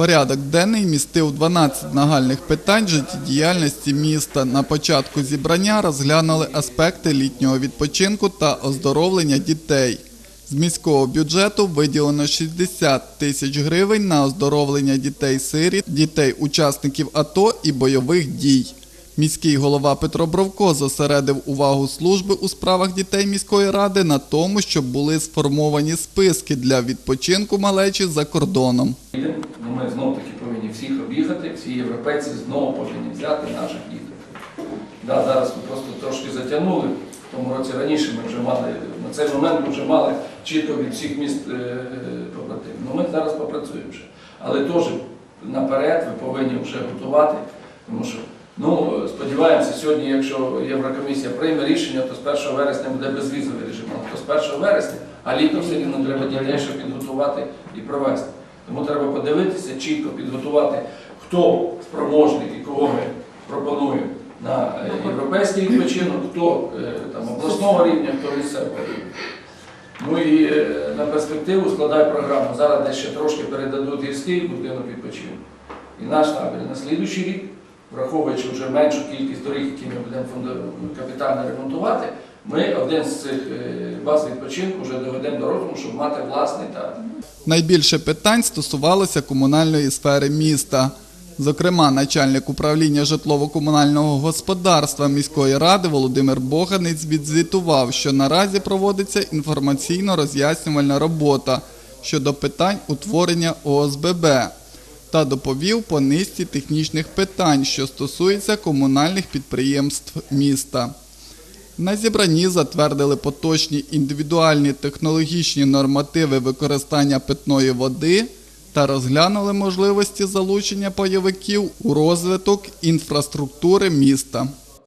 Порядок денний містив 12 нагальних питань життєдіяльності міста. На початку зібрання розглянули аспекти літнього відпочинку та оздоровлення дітей. З міського бюджету виділено 60 тисяч гривень на оздоровлення дітей-сиріт, дітей-учасників АТО і бойових дій. Міський голова Петро Бровко зосередив увагу служби у справах дітей міської ради на тому, щоб були сформовані списки для відпочинку малечі за кордоном. Ми знов таки повинні всіх об'їхати, всі європейці знову повинні взяти наших діток. Да, зараз ми просто трошки затягнули. В тому році раніше ми вже мали, на цей момент ми вже мали чітко від всіх міст е, побратимів. Ну ми зараз попрацюємо вже. Але теж наперед ви повинні вже готувати, тому що ну, сподіваємося, сьогодні, якщо Єврокомісія прийме рішення, то з 1 вересня буде безвізовий режим, а то з 1 вересня, а літом все рівно треба дітей ще підготувати і провести. Тому треба подивитися, чітко підготувати, хто спроможний і кого ми пропонуємо на е, європейський відпочинок, хто е, там, обласного рівня, хто місцевого рівня. Ну і е, на перспективу складаю програму. Зараз десь ще трошки передадуть гірський будинок відпочинку. І наш табір на слідуючий рік, враховуючи вже меншу кількість доріг, які ми будемо капітально ремонтувати, ми один з цих е, баз відпочинку вже доведемо до розуму, щоб мати власний табір. Найбільше питань стосувалося комунальної сфери міста. Зокрема, начальник управління житлово-комунального господарства міської ради Володимир Боганець відзвітував, що наразі проводиться інформаційно-роз'яснювальна робота щодо питань утворення ОСББ та доповів по низці технічних питань, що стосуються комунальних підприємств міста. На зібранні затвердили поточні індивідуальні технологічні нормативи використання питної води та розглянули можливості залучення пайовиків у розвиток інфраструктури міста.